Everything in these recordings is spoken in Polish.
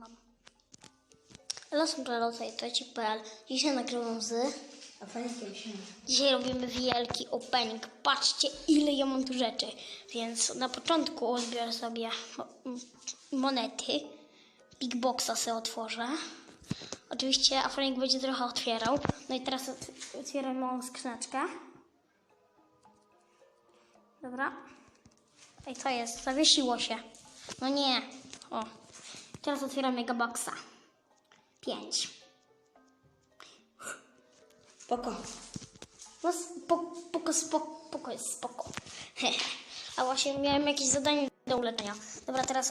mam. Losem Prelota i. Dzisiaj nagrywam z... Fajnie się. Dzisiaj robimy wielki opening. Patrzcie, ile ja mam tu rzeczy. Więc na początku odbiorę sobie monety. Big Boxa sobie otworzę. Oczywiście Afronik będzie trochę otwierał. No i teraz ot- otwieram małą skrzyneczkę. Dobra. Ej, co jest? Zawiesiło się. No nie. O. Teraz otwieram Mega Boxa. Pięć. Spoko. No spoko, spoko, spoko, jest spoko. A właśnie miałem jakieś zadanie do uleczenia. Dobra, teraz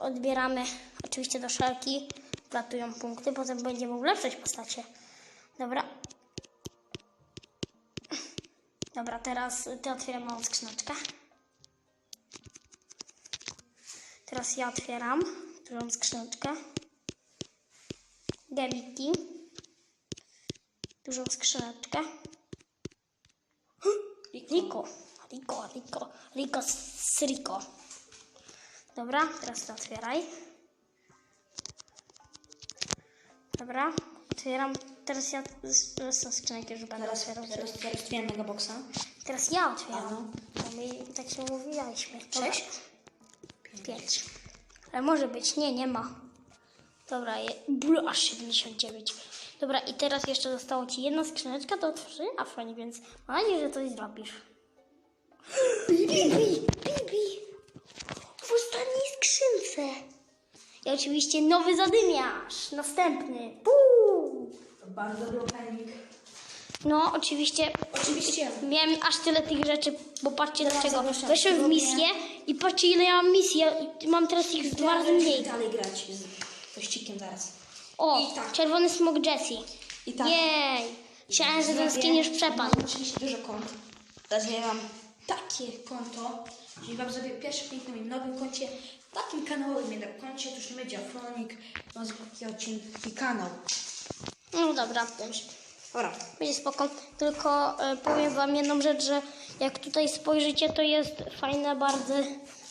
odbieramy oczywiście do szalki. Wlatują punkty, potem będziemy ulepszać postacie. Dobra. Dobra, teraz ty otwieram małą skrzyneczkę. Teraz ja otwieram dużą skrzyneczkę. Gemiki. Dużą skrzyneczkę. Rico. Rico, Rico, Rico z Rico. Dobra, teraz to otwieraj. Dobra, otwieram. Teraz ja z tą skrzynkę już będę Teraz, otwierał. teraz, teraz otwieram mega boxa. Teraz ja otwieram. No my tak się umówialiśmy. Sześć? Pięć. Ale może być. Nie, nie ma. Dobra, je, blu, aż 79. Dobra, i teraz jeszcze zostało Ci jedna skrzyneczka do otworzenia, Afroni, więc mam nadzieję, że coś zrobisz. Bibi! Bibi! W ostatniej skrzynce. I oczywiście nowy zadymiarz. Następny. Puu! Bardzo dobry opening. No, oczywiście Oczywiście. miałem aż tyle tych rzeczy, bo patrzcie dlaczego. Weszłem w misję i patrzcie ile ja mam misji. Ja mam teraz ich dwa razy mniej. dalej grać z pościgiem zaraz. O, I tak. czerwony smok Jessie. I tak. Jej! Myślałem, że ten skin już przepadł. Oczywiście dużo kont. Teraz ja mam takie konto, czyli wam zrobię pierwsze link na moim nowym koncie, takim kanałowym jednak koncie, to już nie będzie Afronik, mam zwykły odcinki kanał. No dobra, Dobra. będzie spoko. Tylko e, powiem wam jedną rzecz, że jak tutaj spojrzycie, to jest fajne bardzo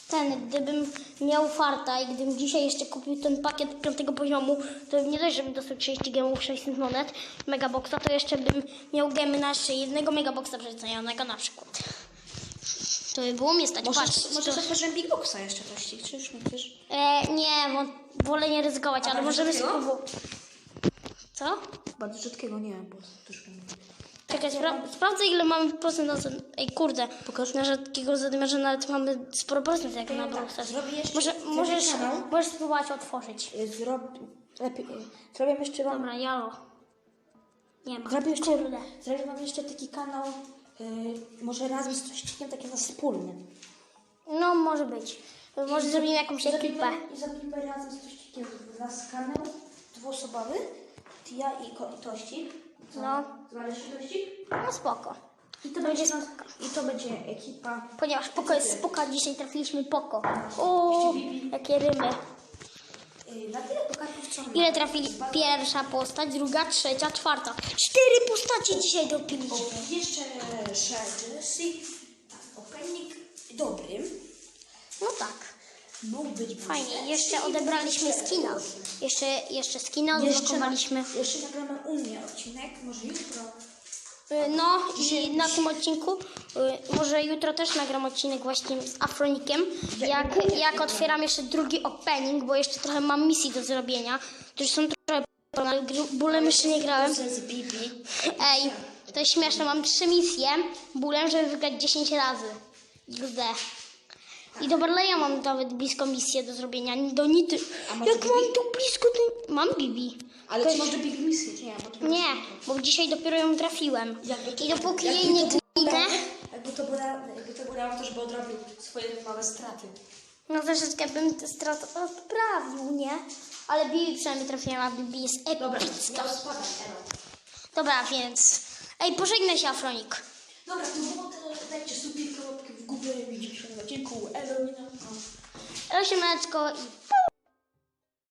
ten, gdybym miał farta i gdybym dzisiaj jeszcze kupił ten pakiet piątego poziomu, to nie dość, żebym dostał 30 gemów, 600 monet, megaboxa, to jeszcze bym miał gemy na jeszcze jednego megaboxa przecenionego na przykład. To by było mnie stać, Może, patrz. może to- otworzymy Big Boxa jeszcze tościk, czy już nie chcesz? E, nie, bo wolę nie ryzykować, ale bardzo możemy spróbować. Co? Bardzo rzadkiego nie, bo troszkę nie. Czekaj, spra- sprawdzę ile mamy procent na zad- Ej, kurde, Pokaż. na rzadkiego zadymiarza nawet mamy sporo procent jak na jeszcze- Może, możesz, kanał. możesz spróbować otworzyć. Zrob... Lepiej... Zrobię jeszcze wam... Dobra, jalo. Nie ma. Zrobię jeszcze, Kurde. zrobię wam jeszcze taki kanał, yy, może razem z tościkiem, taki na wspólny. No, może być. Może zrobimy jakąś ekipę. I zrobimy razem z tościkiem nas kanał dwuosobowy, i, ko- i tościk. Co? No. Znaleźć tościk? No spoko. I to będzie, I to będzie ekipa. Ponieważ Poko jest spoko, dzisiaj trafiliśmy Poko. O, jakie rymy. Yy, na tyle co mamy. Ile trafili? Pierwsza postać, druga, trzecia, czwarta. Cztery postacie dzisiaj dopiliśmy. O, jeszcze Jessie. Tak, opening dobry. No tak. Mógł być Fajnie. Jeszcze odebraliśmy skina. Jeszcze, jeszcze skina odblokowaliśmy. jeszcze nagramy u mnie odcinek, może jutro. Y, No i na tym odcinku, y, może jutro też nagram odcinek właśnie z Afronikiem, jak, jak otwieram jeszcze drugi opening, bo jeszcze trochę mam misji do zrobienia. To już są trochę ale gr- bólem jeszcze nie grałem. Z Bibi. Ej, to jest śmieszne, mam trzy misje bólem, żeby wygrać 10 razy. XD. I do Barleya mam nawet blisko misję do zrobienia, do Nity. A Jak Bibi? mam tu blisko, to... Mam Bibi. Ale Tylko- czy może Bibi misję, czy nie? Bo to Nie, bo dzisiaj dopiero ją trafiłem. Jakby to- I dopóki jakby jej nie to było Jakby to było jakby to było to żeby odrobił swoje małe straty. no troszeczkę bym tę stratę odprawił, nie? Ale Bibi przynajmniej trafiłem, a Bibi jest Dobra, epicka. ja spadam. Dobra, więc... Ej, pożegnaj się, Afronik. Dobra, to było tyle. Dajcie łapkę w górę. Widzimy się na odcinku. Elo, nie na... Elo, siemaneczko i